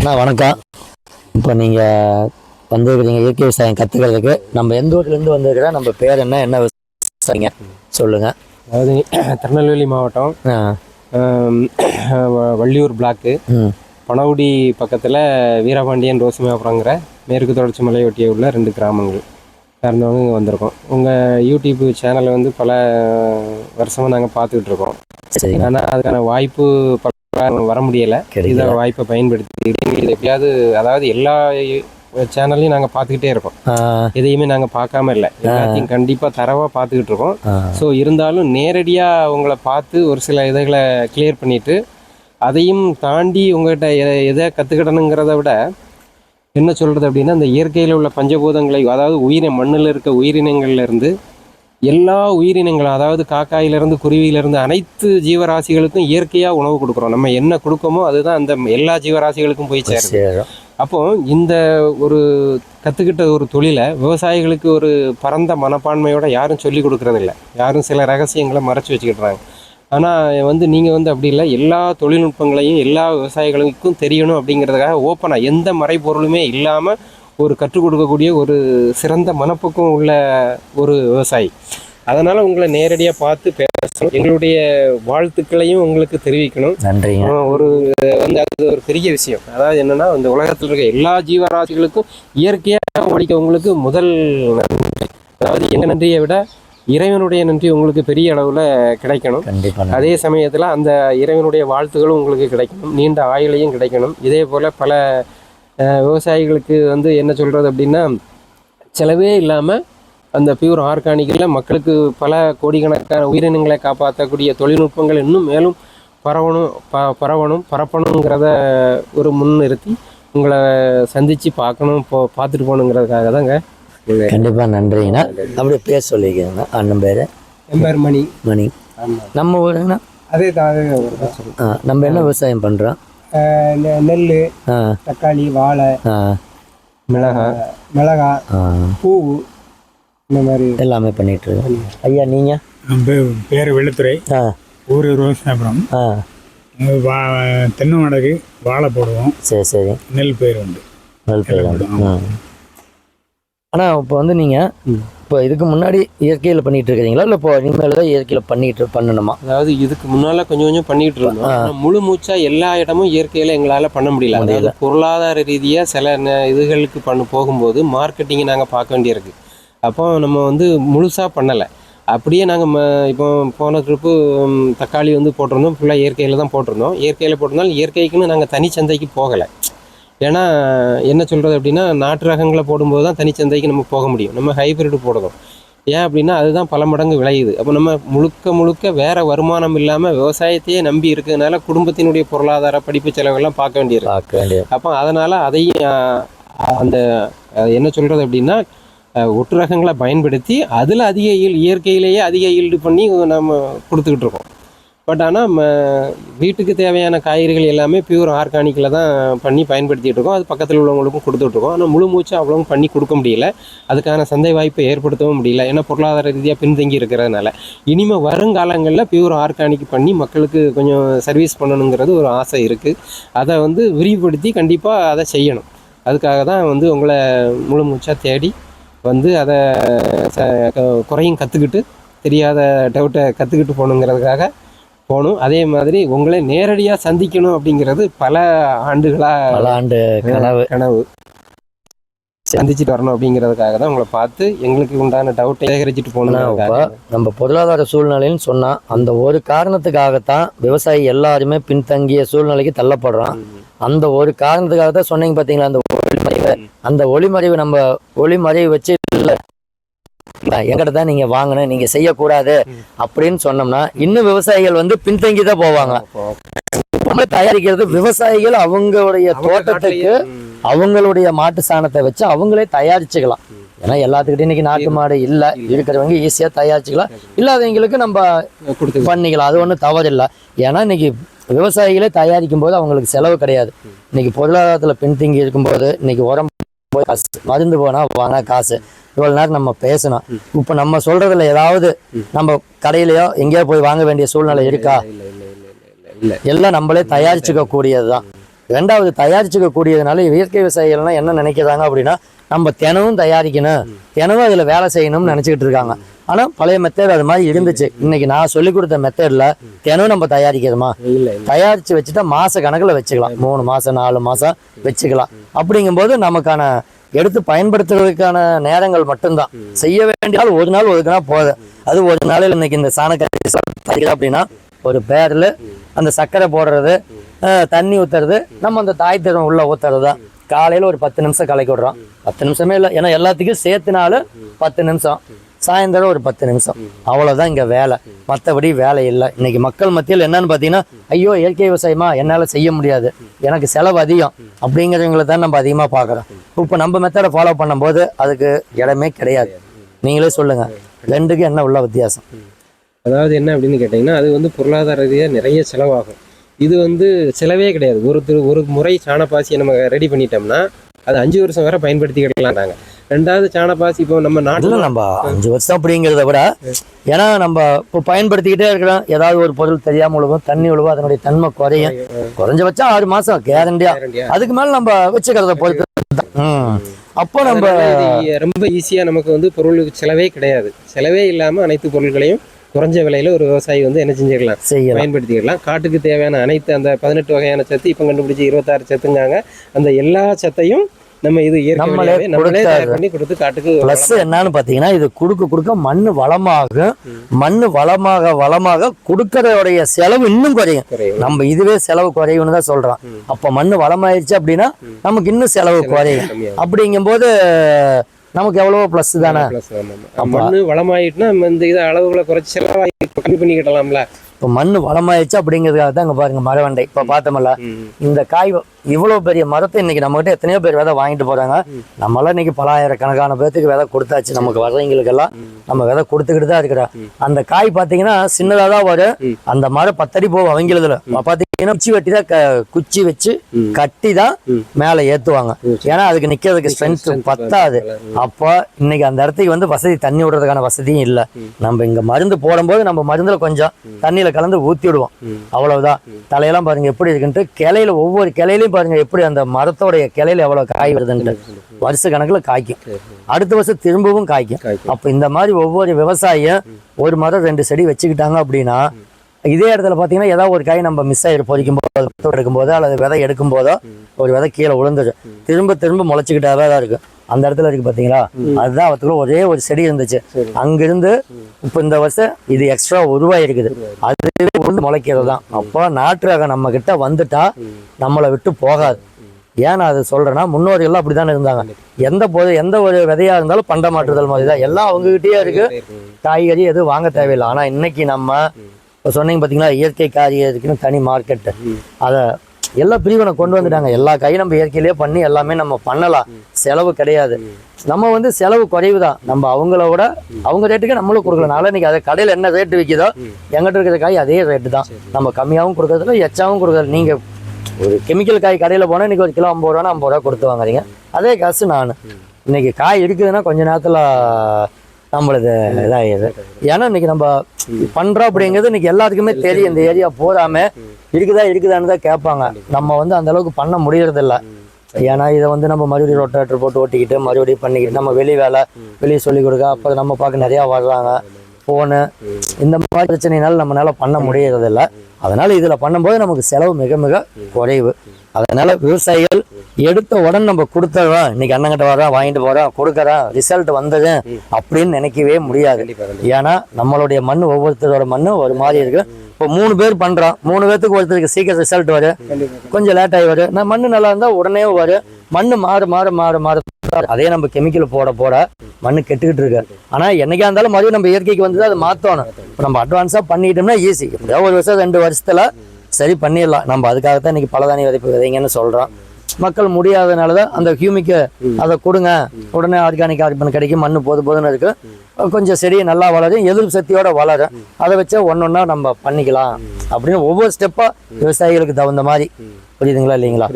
அண்ணா வணக்கம். இப்போ நீங்கள் வந்துருக்கிறீங்க இயற்கை விவசாயம் கற்றுக்கிறதுக்கு நம்ம எந்த ஊர்லேருந்து வந்திருக்கிறோம் நம்ம பேர் என்ன என்ன விவசாயிங்க? சொல்லுங்கள் அதாவது திருநெல்வேலி மாவட்டம். வள்ளியூர் பிளாக்கு ம். பனகுடி பக்கத்தில் வீரபாண்டியன் ரோசிமாபுரங்கிற மேற்கு தொடர்ச்சி மலையொட்டிய உள்ள ரெண்டு கிராமங்கள் சார்ந்தவங்க இங்கே வந்திருக்கோம். உங்கள் யூடியூப் சேனலை வந்து பல வருஷமாக நாங்கள் பார்த்துக்கிட்டு இருக்கோம். ஆனால் அதுக்கான வாய்ப்பு வர முடியலை. இதை வாய்ப்பை பயன்படுத்திக்கிட்டு இது எப்படியாவது அதாவது எல்லா சேனல்லையும் நாங்கள் பார்த்துக்கிட்டே இருக்கோம் எதையுமே நாங்கள் பார்க்காம இல்லை. எல்லாத்தையும் கண்டிப்பாக தரவாக பார்த்துக்கிட்டு இருக்கோம் ஸோ இருந்தாலும் நேரடியாக உங்களை பார்த்து ஒரு சில இதுகளை கிளியர் பண்ணிவிட்டு அதையும் தாண்டி உங்கள்கிட்ட எ- எதை கற்றுக்கிடணுங்கிறத விட என்ன சொல்கிறது அப்படின்னா இந்த இயற்கையில் உள்ள பஞ்சபூதங்களை அதாவது உயிரின மண்ணில் இருக்க உயிரினங்கள்ல இருந்து எல்லா உயிரினங்களும் அதாவது காக்காயிலிருந்து குருவியிலிருந்து அனைத்து ஜீவராசிகளுக்கும் இயற்கையாக உணவு கொடுக்குறோம். நம்ம என்ன கொடுக்கோமோ அதுதான் அந்த எல்லா ஜீவராசிகளுக்கும் போய் சேரும். சரி அப்போ இந்த ஒரு கற்றுக்கிட்ட ஒரு தொழிலை விவசாயிகளுக்கு ஒரு பரந்த மனப்பான்மையோட யாரும் சொல்லி கொடுக்கறதில்ல. யாரும் சில ரகசியங்களை மறைச்சு வச்சுக்கிட்டுறாங்க. ஆனால் வந்து நீங்கள் வந்து அப்படி இல்லை. எல்லா தொழில்நுட்பங்களையும் எல்லா விவசாயிகளுக்கும் தெரியணும் அப்படிங்கிறதுக்காக ஓப்பனாக எந்த மறைபொருளுமே இல்லாமல் ஒரு கற்றுக் கொடுக்கக்கூடிய ஒரு சிறந்த மனப்பக்குவம் உள்ள ஒரு விவசாயி. அதனால் உங்களை நேரடியாக பார்த்து பேசணும். எங்களுடைய வாழ்த்துக்களையும் உங்களுக்கு தெரிவிக்கணும். ஆஹ் ஒரு வந்து அது ஒரு பெரிய விஷயம். அதாவது என்னன்னா இந்த உலகத்தில் இருக்க எல்லா ஜீவராசிகளுக்கும் இயற்கையாக வடிக்கவங்களுக்கு முதல் நன்றி. அதாவது எங்க நன்றியை விட இறைவனுடைய நன்றி உங்களுக்கு பெரிய அளவில் கிடைக்கணும். அதே சமயத்தில் அந்த இறைவனுடைய வாழ்த்துகளும் உங்களுக்கு கிடைக்கணும். நீண்ட ஆயுளையும் கிடைக்கணும். இதே போல் பல விவசாயிகளுக்கு வந்து என்ன சொல்கிறது அப்படின்னா செலவே இல்லாமல் அந்த பியூர் ஆர்கானிக்கில் மக்களுக்கு பல கோடிக்கணக்கான உயிரினங்களை காப்பாற்றக்கூடிய தொழில்நுட்பங்கள் இன்னும் மேலும் பரவணும் ப பரவணும் பரப்பணுங்கிறத ஒரு முன்னிறுத்தி உங்களை சந்தித்து பார்க்கணும் போ பார்த்துட்டு போகணுங்கிறதுக்காக தாங்க. கண்டிப்பாக நன்றிங்கண்ணா அப்படியே பேர் சொல்லிக்கிறேங்கண்ணா அண்ணன் பேர்? என் பேர் மணி. மணி. நம்ம ஊருங்கண்ணா அதே தான் நம்ம என்ன விவசாயம் பண்ணுறோம் நெல் தக்காளி வாழை மிளகாய் மிளகாய் பூ இந்த மாதிரி எல்லாமே பண்ணிட்டு இருக்கோம் ஐயா நீங்கள் பேர் ஆ. ஊர் ரோசாபுரம் வா தென்னை மடகு வாழை போடுவோம். சரி சரி. நெல் பயிர் உண்டு. நெல் பயிர் ம் ஆனால் இப்போ வந்து நீங்கள் இப்போ இதுக்கு முன்னாடி இயற்கையில் பண்ணிட்டு இருக்கிறீங்களா இல்லை இப்போ இனிமேல் தான் இயற்கையில் பண்ணிட்டு பண்ணணுமா? அதாவது இதுக்கு முன்னால கொஞ்சம் கொஞ்சம் பண்ணிட்டு இருந்தோம். முழு மூச்சா எல்லா இடமும் இயற்கையில எங்களால பண்ண முடியல. அதாவது பொருளாதார ரீதியா சில இதுகளுக்கு பண்ண போகும்போது மார்க்கெட்டிங் நாங்க பார்க்க வேண்டியிருக்கு. அப்போ நம்ம வந்து முழுசா பண்ணல. அப்படியே நாங்கள் இப்போ போன ட்ரிப்பு தக்காளி வந்து போட்டிருந்தோம். ஃபுல்லாக இயற்கையில் தான் போட்டிருந்தோம். இயற்கையில் போட்டிருந்தாலும் இயற்கைக்குன்னு நாங்கள் தனிச்சந்தைக்கு போகலை. ஏன்னா என்ன சொல்கிறது அப்படின்னா நாட்டு ரகங்களை போடும்போது தான் தனிச்சந்தைக்கு நம்ம போக முடியும். நம்ம ஹைபிரிட் போடணும் ஏன் அப்படின்னா அதுதான் பல மடங்கு விளையுது. அப்போ நம்ம முழுக்க முழுக்க வேற வருமானம் இல்லாமல் விவசாயத்தையே நம்பி இருக்கிறதுனால குடும்பத்தினுடைய பொருளாதார படிப்பு செலவெல்லாம் பார்க்க வேண்டியது. அப்போ அதனால் அதையும் அந்த என்ன சொல்கிறது அப்படின்னா ஒட்டு ரகங்களை பயன்படுத்தி அதில் அதிக ஈல் இயற்கையிலேயே அதிக ஈல்டு பண்ணி நம்ம கொடுத்துக்கிட்டு இருக்கோம். பட் ஆனால் வீட்டுக்கு தேவையான காய்கறிகள் எல்லாமே பியூர் ஆர்கானிக்கில் தான் பண்ணி பயன்படுத்திகிட்டு இருக்கோம். அது பக்கத்தில் உள்ளவங்களுக்கும் கொடுத்துட்ருக்கோம் ஆனால் முழு மூச்சு அவ்வளோவும் பண்ணி கொடுக்க முடியல. அதுக்கான சந்தை வாய்ப்பை ஏற்படுத்தவும் முடியல. ஏன்னா பொருளாதார ரீதியாக பின்தங்கி இருக்கிறதுனால. இனிமேல் வருங்காலங்களில் பியூர் ஆர்கானிக் பண்ணி மக்களுக்கு கொஞ்சம் சர்வீஸ் பண்ணணுங்கிறது ஒரு ஆசை இருக்குது அதை வந்து விரிவுபடுத்தி கண்டிப்பாக அதை செய்யணும். அதுக்காக தான் வந்து உங்களை முழு மூச்சாக தேடி வந்து அதை ச குறையும் கற்றுக்கிட்டு தெரியாத டவுட்டை கற்றுக்கிட்டு போகணுங்கிறதுக்காக போகணும். அதே மாதிரி உங்களை நேரடியாக சந்திக்கணும் அப்படிங்கிறது பல ஆண்டுகளாக பல ஆண்டு கனவு. கனவு. சந்திச்சுட்டு வரணும் அப்படிங்கிறதுக்காக தான் உங்களை பார்த்து எங்களுக்கு உண்டான டவுட்டை சேகரிச்சுட்டு போகணும். நம்ம பொருளாதார சூழ்நிலைன்னு சொன்னா அந்த ஒரு காரணத்துக்காகத்தான் விவசாயி எல்லாருமே பின்தங்கிய சூழ்நிலைக்கு தள்ளப்படுறான். அந்த ஒரு காரணத்துக்காக தான் சொன்னீங்க பாத்தீங்களா அந்த ஒளிமறைவு? அந்த ஒளிமறைவு நம்ம ஒளிமறைவு வச்சு இல்ல. எங்கிட்ட தான் நீங்க வாங்கணும் நீங்க செய்யக்கூடாது அப்படின்னு சொன்னோம்னா இன்னும் விவசாயிகள் வந்து பின்தங்கி தான் போவாங்க தயாரிக்கிறது விவசாயிகள் அவங்களுடைய தோட்டத்துக்கு அவங்களுடைய மாட்டு சாணத்தை வச்சு அவங்களே தயாரிச்சுக்கலாம். ஏன்னா எல்லாத்துக்கிட்டையும் இன்னைக்கு நாட்டு மாடு இல்ல. இருக்கிறவங்க ஈஸியா தயாரிச்சுக்கலாம். இல்லாதவங்களுக்கு நம்ம கொடுத்து பண்ணிக்கலாம். அது ஒன்றும் தவறு இல்லை ஏன்னா இன்னைக்கு விவசாயிகளே தயாரிக்கும் போது அவங்களுக்கு செலவு கிடையாது. இன்னைக்கு பொருளாதாரத்துல பின்தங்கி இருக்கும்போது இன்னைக்கு உரம் போய் காசு மருந்து போனா வாங்க காசு. இவ்வளவு நேரம் நம்ம பேசணும். இப்போ நம்ம சொல்றதுல ஏதாவது நம்ம கடையிலயோ எங்கேயோ போய் வாங்க வேண்டிய சூழ்நிலை இருக்கா? எல்லாம் நம்மளே தயாரிச்சுக்க கூடியதுதான். ரெண்டாவது தயாரிச்சுக்க கூடியதுனால இயற்கை விவசாயிகள்லாம் என்ன நினைக்கிறாங்க அப்படின்னா நம்ம தினமும் தயாரிக்கணும். தினமும் அதில் வேலை செய்யணும்னு நினச்சிக்கிட்டு இருக்காங்க. ஆனால் பழைய மெத்தட் அது மாதிரி இருந்துச்சு. இன்னைக்கு நான் சொல்லி கொடுத்த மெத்தடில் தினமும் நம்ம தயாரிக்கிறோமா? இல்லை தயாரித்து வச்சுட்டா மாத கணக்கில் வச்சுக்கலாம். மூணு மாதம் நாலு மாதம் வச்சுக்கலாம். அப்படிங்கும்போது நமக்கான எடுத்து பயன்படுத்துறதுக்கான நேரங்கள் மட்டும்தான். செய்ய வேண்டிய நாள் ஒரு நாள் ஒதுக்கினா போதும். அது ஒரு நாளில் இன்னைக்கு இந்த சாணக்கரை தயாரிக்கிறோம் அப்படின்னா ஒரு பேரில் அந்த சர்க்கரை போடுறது தண்ணி ஊற்றுறது நம்ம அந்த தாய் திறம் உள்ள ஊற்றுறது தான் காலையில் ஒரு பத்து நிமிஷம் கலக்கி விடுறோம். பத்து நிமிஷமே இல்லை ஏன்னா எல்லாத்துக்கும் சேர்த்துனாலும் பத்து நிமிஷம். சாயந்தரம் ஒரு பத்து நிமிஷம். அவ்வளோதான் இங்கே வேலை. மற்றபடி வேலை இல்லை. இன்னைக்கு மக்கள் மத்தியில் என்னன்னு பார்த்தீங்கன்னா ஐயோ இயற்கை விவசாயமா? என்னால் செய்ய முடியாது. எனக்கு செலவு அதிகம். அப்படிங்கிறவங்கள தான் நம்ம அதிகமாக பார்க்குறோம். இப்போ நம்ம மெத்தடை ஃபாலோ பண்ணும்போது அதுக்கு இடமே கிடையாது. நீங்களே சொல்லுங்க. ரெண்டுக்கும் என்ன உள்ள வித்தியாசம்? அதாவது என்ன அப்படின்னு கேட்டிங்கன்னா அது வந்து பொருளாதார ரீதியாக நிறைய செலவாகும். இது வந்து செலவே கிடையாது. ஒரு ஒரு முறை சாணப்பாசியை நம்ம ரெடி பண்ணிட்டோம்னா அது அஞ்சு வருஷம் வரை பயன்படுத்தி பயன்படுத்திக்கிடலாம்டாங்க ரெண்டாவது சாணப்பாசி இப்போ நம்ம நாட்டில் நம்ம அஞ்சு வருஷம் அப்படிங்கிறத விட ஏன்னா நம்ம இப்போ பயன்படுத்திக்கிட்டே இருக்கிறோம். ஏதாவது ஒரு பொருள் தெரியாம உழுவும் தண்ணி உழுவும் அதனுடைய தன்மை குறையும். குறைஞ்சபட்சம் ஆறு மாசம் கேரண்டியா அதுக்கு மேல நம்ம வச்சுக்கிறத பொறுத்து. அப்போ நம்ம ரொம்ப ஈஸியாக நமக்கு வந்து பொருளுக்கு செலவே கிடையாது. செலவே இல்லாமல் அனைத்து பொருட்களையும் குறைஞ்ச விலையில ஒரு விவசாயி வந்து என்ன செஞ்சுக்கலாம் பயன்படுத்திக்கலாம் காட்டுக்கு தேவையான அனைத்து அந்த பதினெட்டு வகையான சத்து இப்போ கண்டுபிடிச்சி இருபத்தாறு சத்துங்காங்க அந்த எல்லா சத்தையும் நம்ம இது நம்மளே நம்மளே பண்ணி கொடுத்து காட்டுக்கு ப்ளஸ் என்னன்னு பார்த்தீங்கன்னா இது கொடுக்க கொடுக்க மண் வளமாகும். மண் வளமாக வளமாக கொடுக்கறதுடைய செலவு இன்னும் குறையும். நம்ம இதுவே செலவு குறையும்னு தான் சொல்றோம். அப்போ மண் வளமாயிருச்சு அப்படின்னா நமக்கு இன்னும் செலவு குறையும். அப்படிங்கும்போது நமக்கு எவ்வளவோ ப்ளஸ் தானே. மண்ணு வளமாயிட்டுனா நம்ம இந்த இதை அளவுகளை குறைச்சி செலவாகி கம்மி பண்ணிக்கிடலாம்ல இப்போ மண் வளமாயிருச்சு அப்படிங்கிறதுக்காக தான் இங்க பாருங்க மரவண்டை. இப்போ பார்த்தோம்ல. இந்த காய் இவ்வளவு பெரிய மரத்தை இன்னைக்கு நம்மகிட்ட எத்தனையோ பேர் விதை வாங்கிட்டு போறாங்க. நம்மளாம் இன்னைக்கு பலாயிரக்கணக்கான பேர்த்துக்கு விதை கொடுத்தாச்சு. நமக்கு வர்றவங்களுக்கெல்லாம் நம்ம விதை கொடுத்துக்கிட்டு தான் இருக்கிறோம். அந்த காய் பார்த்தீங்கன்னா சின்னதாக தான் வரும். அந்த மரம் பத்தடி போகும் அவங்களதுல. பார்த்தீங்கன்னா குச்சி வெட்டி தான் குச்சி வச்சு கட்டி தான் மேலே ஏற்றுவாங்க ஏன்னா அதுக்கு நிற்கிறதுக்கு ஸ்ட்ரென்த் பத்தாது. அப்போ இன்னைக்கு அந்த இடத்துக்கு வந்து வசதி தண்ணி விடுறதுக்கான வசதியும் இல்லை. நம்ம இங்க மருந்து போடும்போது நம்ம மருந்துல கொஞ்சம் தண்ணியில கலந்து ஊத்தி விடுவோம் அவ்வளவுதான். தலையெல்லாம் பாருங்க எப்படி இருக்குன்ட்டு கிளையில ஒவ்வொரு பாருங்க எப்படி அந்த மரத்தோடைய கிளையில எவ்வளவு காய் வருதுன்ட்டு. வருஷ கணக்குல காய்க்கும். அடுத்த வருஷம் திரும்பவும் காய்க்கும். அப்ப இந்த மாதிரி ஒவ்வொரு விவசாயியும் ஒரு மரம் ரெண்டு செடி வச்சுக்கிட்டாங்க அப்படின்னா இதே இடத்துல பார்த்தீங்கன்னா ஏதாவது ஒரு காய் நம்ம மிஸ் ஆகிடும் பொறிக்கும் போது எடுக்கும் போதோ அல்லது விதை எடுக்கும் போதோ ஒரு விதை கீழே விழுந்துடும் திரும்ப திரும்ப முளைச்சிக்கிட்டாவே தான் இருக்கும். அந்த இடத்துல இருக்கு பார்த்தீங்களா அதுதான் அவத்துக்குள்ள ஒரே ஒரு செடி இருந்துச்சு. அங்கிருந்து இப்போ இந்த வருஷம் இது எக்ஸ்ட்ரா உருவாயிருக்குது அதுவே உளுந்து முளைக்கிறது தான். அப்போ ரகம் நம்ம கிட்ட வந்துட்டா நம்மளை விட்டு போகாது. ஏன் நான் அதை சொல்றேன்னா முன்னோர்கள்லாம் அப்படித்தானே இருந்தாங்க. எந்த போது எந்த ஒரு விதையா இருந்தாலும் பண்ட மாற்றுதல் மாதிரி தான் எல்லாம் அவங்ககிட்டயே இருக்கு. காய்கறி எதுவும் வாங்க தேவையில்லை. ஆனா இன்னைக்கு நம்ம இப்போ சொன்னீங்க பார்த்தீங்களா இயற்கை காய்கறிக்குன்னு தனி மார்க்கெட்டு அதை எல்லா பிரிவினை கொண்டு வந்துட்டாங்க. எல்லா காயும் நம்ம இயற்கையிலேயே பண்ணி எல்லாமே நம்ம பண்ணலாம். செலவு கிடையாது. நம்ம வந்து செலவு குறைவு தான் நம்ம அவங்கள விட அவங்க ரேட்டுக்கு நம்மளும் கொடுக்கலாம். நாளை இன்னைக்கு அதை கடையில் என்ன ரேட்டு விற்கிதோ எங்கிட்ட இருக்கிற காய் அதே ரேட்டு தான். நம்ம கம்மியாகவும் கொடுக்கறதில்ல எச்சாவும் கொடுக்கறது. நீங்க ஒரு கெமிக்கல் காய் கடையில் போனால் இன்னைக்கு ஒரு கிலோ ஐம்பது ரூபா ஐம்பது ரூபா கொடுத்து வாங்குறீங்க அதே காசு நான். இன்னைக்கு காய் இருக்குதுன்னா கொஞ்ச நேரத்தில் நம்மளுது இதாகிடுது ஏன்னா இன்னைக்கு நம்ம பண்றோம் அப்படிங்கிறது இன்னைக்கு எல்லாத்துக்குமே தெரியும். இந்த ஏரியா போறாம இருக்குதா இருக்குதான்னு தான் கேட்பாங்க. நம்ம வந்து அந்த அளவுக்கு பண்ண முடியறது ஏன்னா இதை வந்து நம்ம மறுபடியும் ரொட்டேட்டர் போட்டு ஓட்டிக்கிட்டு மறுபடியும் பண்ணிக்கிட்டு நம்ம வெளி வேலை வெளியே சொல்லி கொடுக்க அப்போ நம்ம பார்க்க நிறையா வர்றாங்க. ஃபோனு இந்த மாதிரி பிரச்சனைனால நம்மளால பண்ண முடியறது இல்ல அதனால இதுல பண்ணும்போது நமக்கு செலவு மிக மிக குறைவு. அதனால விவசாயிகள் எடுத்த உடனே நம்ம கொடுத்துறோம் இன்னைக்கு அண்ணங்கிட்ட வரோம் வாங்கிட்டு போறோம் கொடுக்குறோம் ரிசல்ட் வந்தது அப்படின்னு நினைக்கவே முடியாது. ஏன்னா நம்மளுடைய மண் ஒவ்வொருத்தரோட மண்ணு ஒரு மாதிரி இருக்கு. இப்போ மூணு பேர் பண்றோம். மூணு பேர்த்துக்கு ஒருத்தருக்கு சீக்கிரம் ரிசல்ட் வரும் கொஞ்சம் லேட் ஆகி வரும் நான் மண்ணு நல்லா இருந்தா உடனே வரும் மண்ணு மாற மாற மாற மாற. அதே நம்ம கெமிக்கல் போட போட மண்ணு கெட்டுக்கிட்டு இருக்கு. ஆனா என்னைக்கா இருந்தாலும் மறுபடியும் நம்ம இயற்கைக்கு வந்து அதை மாத்தணும். இப்போ நம்ம அட்வான்ஸா பண்ணிட்டோம்னா ஈஸி எப்படியோ ஒரு வருஷம் ரெண்டு வருஷத்துல சரி பண்ணிடலாம். நம்ம அதுக்காகத்தான் இன்னைக்கு பலதானி விதைப்பு விதைங்கன்னு சொல்றோம். மக்கள் முடியாதனால தான் அந்த ஹியூமிக்கு அதை கொடுங்க. உடனே ஆர்கானிக் கார்பன் கிடைக்கும் மண்ணு போது போதுன்னு இருக்கு. கொஞ்சம் செடி நல்லா வளரும் எதிர்ப்பு சக்தியோட வளரும். அதை வச்சு ஒன்னொன்னா நம்ம பண்ணிக்கலாம். அப்படின்னு ஒவ்வொரு ஸ்டெப்பா விவசாயிகளுக்கு தகுந்த மாதிரி. புரியுதுங்களா இல்லைங்களா?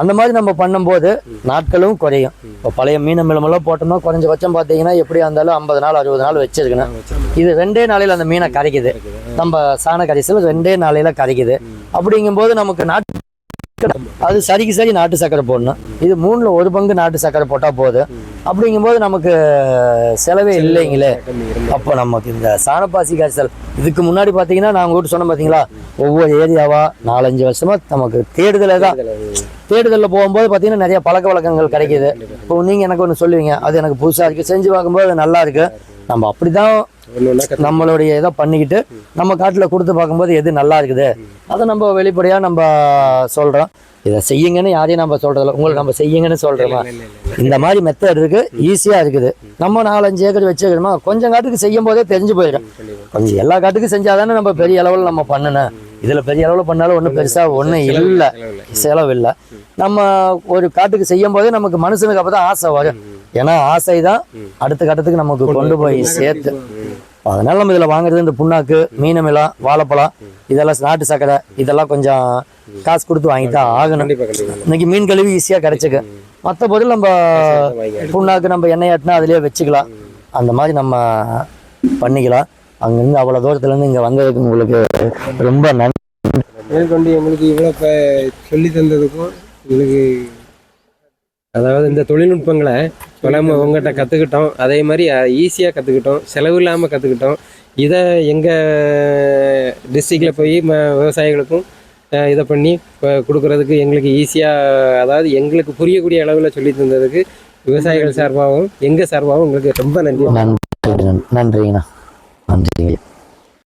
அந்த மாதிரி நம்ம பண்ணும்போது நாட்களும் குறையும். இப்போ பழைய மீன் மிளமெல்லாம் போட்டோம்னா குறைஞ்சபட்சம் பார்த்தீங்கன்னா எப்படியா இருந்தாலும் ஐம்பது நாள் அறுபது நாள் வச்சிருக்கணும். இது ரெண்டே நாளையில் அந்த மீனை கரைக்குது. நம்ம சாண கரிசல் ரெண்டே நாளையில கரைக்குது. அப்படிங்கும்போது நமக்கு நாட்டு அது சரிக்கு சரி நாட்டு சக்கரை போடணும். இது மூணுல ஒரு பங்கு நாட்டு சக்கரை போட்டா போதும். அப்படிங்கும்போது நமக்கு செலவே இல்லைங்களே. அப்போ நமக்கு இந்த சாணப்பாசி காய்ச்சல் இதுக்கு முன்னாடி பார்த்தீங்கன்னா நான் உங்ககிட்ட சொன்னேன் பார்த்தீங்களா ஒவ்வொரு ஏரியாவா நாலஞ்சு வருஷமா நமக்கு தேடுதலே தான். தேடுதலில் போகும்போது பார்த்தீங்கன்னா நிறைய பழக்க வழக்கங்கள் கிடைக்குது. இப்போ நீங்கள் எனக்கு ஒன்று சொல்லுவீங்க. அது எனக்கு புதுசாக இருக்குது செஞ்சு பார்க்கும்போது அது நல்லா இருக்கு. நம்ம அப்படிதான் நம்மளுடைய இதை பண்ணிக்கிட்டு நம்ம காட்டில் கொடுத்து பார்க்கும்போது எது நல்லா இருக்குது? அதை நம்ம வெளிப்படையாக நம்ம சொல்கிறோம் இதை செய்யுங்கன்னு யாரையும் நம்ம சொல்கிறதில்ல உங்களுக்கு நம்ம செய்யுங்கன்னு சொல்கிறோமா இந்த மாதிரி மெத்தட் இருக்கு. ஈஸியாக இருக்குது. நம்ம நாலஞ்சு ஏக்கர் வச்சுக்கணுமா கொஞ்சம் காட்டுக்கு செய்யும் போதே தெரிஞ்சு போயிடும். கொஞ்சம் எல்லா காட்டுக்கும் செஞ்சாதானே நம்ம பெரிய அளவில் நம்ம பண்ணணும். இதில் பெரிய அளவில் பண்ணாலும் ஒன்றும் பெருசாக ஒன்றும் இல்லை செலவு இல்லை நம்ம ஒரு காட்டுக்கு செய்யும் போதே நமக்கு மனுஷனுக்கு அப்போ தான் ஆசை வரும். ஏன்னா ஆசை தான் அடுத்த கட்டத்துக்கு நமக்கு கொண்டு போய் சேர்த்து. அதனால நம்ம இதில் வாங்குறது இந்த புண்ணாக்கு மீனமிலம் வாழைப்பழம் இதெல்லாம் நாட்டு சக்கரை இதெல்லாம் கொஞ்சம் காசு கொடுத்து வாங்கி தான் ஆகணும். இன்னைக்கு மீன் கழுவி ஈஸியாக கிடைச்சிக்கு. மற்ற பொருள் நம்ம புண்ணாக்கு நம்ம எண்ணெய் ஆட்டினா அதிலே வச்சுக்கலாம். அந்த மாதிரி நம்ம பண்ணிக்கலாம். அங்கேருந்து அவ்வளோ தூரத்துலேருந்து இங்கே வந்ததுக்கு உங்களுக்கு ரொம்ப நன்றி மேற்கொண்டு எங்களுக்கு இவ்வளோ இப்போ சொல்லி தந்ததுக்கும் எங்களுக்கு அதாவது இந்த தொழில்நுட்பங்களை நம்ம உங்கள்கிட்ட கற்றுக்கிட்டோம் அதே மாதிரி ஈஸியாக கற்றுக்கிட்டோம் செலவு இல்லாமல் கற்றுக்கிட்டோம் இதை எங்கள் டிஸ்ட்ரிக்டில் போய் ம விவசாயிகளுக்கும் இதை பண்ணி இப்போ கொடுக்குறதுக்கு எங்களுக்கு ஈஸியாக அதாவது எங்களுக்கு புரியக்கூடிய அளவில் சொல்லி தந்ததுக்கு விவசாயிகள் சார்பாகவும் எங்கள் சார்பாகவும் உங்களுக்கு ரொம்ப நன்றி நன்றி நன்றிங்கண்ணா. நன்றிங்க.